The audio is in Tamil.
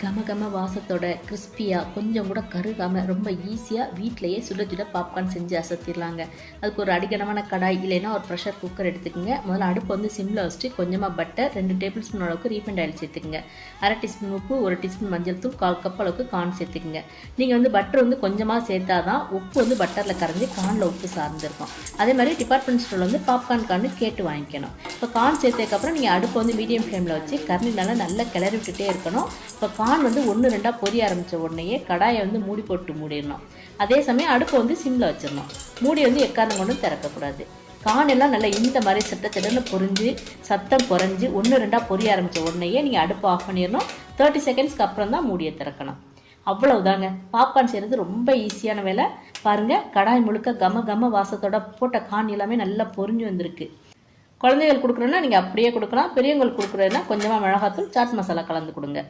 கம கம வாசத்தோட கிறிஸ்பியாக கொஞ்சம் கூட கருகாமல் ரொம்ப ஈஸியாக வீட்டிலையே சுட சுட பாப்கார்ன் செஞ்சு அசத்திடலாங்க அதுக்கு ஒரு அடிக்கனமான கடாய் இல்லைன்னா ஒரு ப்ரெஷர் குக்கர் எடுத்துக்கோங்க. முதல்ல அடுப்பு வந்து சிம்மில் வச்சுட்டு கொஞ்சமாக பட்டர் ரெண்டு டேபிள் ஸ்பூன் அளவுக்கு ரீஃபைண்ட் ஆயில் சேர்த்துக்குங்க. அரை டீஸ்பூன் உப்பு ஒரு டீஸ்பூன் மஞ்சள் தூள் கால் கப் அளவுக்கு கார்ன் சேர்த்துக்குங்க. நீங்கள் வந்து பட்டர் வந்து கொஞ்சமாக சேர்த்தா தான் உப்பு வந்து பட்டரில் கரைஞ்சி கார்னில் உப்பு சார்ந்துருக்கும். அதே மாதிரி டிபார்ட்மெண்ட் ஸ்டோரில் வந்து பாப்கார்ன் கார்னு கேட்டு வாங்கிக்கணும். இப்போ கார்ன் சேர்த்ததுக்கப்புறம் நீங்கள் அடுப்பு வந்து மீடியம் ஃப்ளேமில் வச்சு கரண்டினால நல்லா கிளறி விட்டுட்டே இருக்கணும். இப்போ கார்ன் வந்து ஒன்று ரெண்டாக பொரிய ஆரம்பித்த உடனேயே கடாயை வந்து மூடி போட்டு மூடிடணும். அதே சமயம் அடுப்பை வந்து சிம்மில் வச்சிடணும். மூடி வந்து எக்காரணம் கொண்டு திறக்கக்கூடாது. கான் எல்லாம் நல்லா இந்த மாதிரி சட்ட திடன்னு பொரிஞ்சு சத்தம் குறைஞ்சி ஒன்று ரெண்டாக பொரிய ஆரம்பித்த உடனேயே நீங்கள் அடுப்பை ஆஃப் பண்ணிடணும். தேர்ட்டி செகண்ட்ஸ்க்கு அப்புறம் தான் மூடியை திறக்கணும். அவ்வளவுதாங்க. பாப்கார்ன் செய்கிறது ரொம்ப ஈஸியான வேலை. பாருங்கள் கடாய் முழுக்க கம கம வாசத்தோட போட்ட கான் எல்லாமே நல்லா பொரிஞ்சு வந்திருக்கு. குழந்தைகள் கொடுக்குறோன்னா நீங்கள் அப்படியே கொடுக்கலாம். பெரியவங்களுக்கு கொடுக்குறதுனா கொஞ்சமாக மிளகாத்தூள் சாட் மசாலா கலந்து கொடுங்க.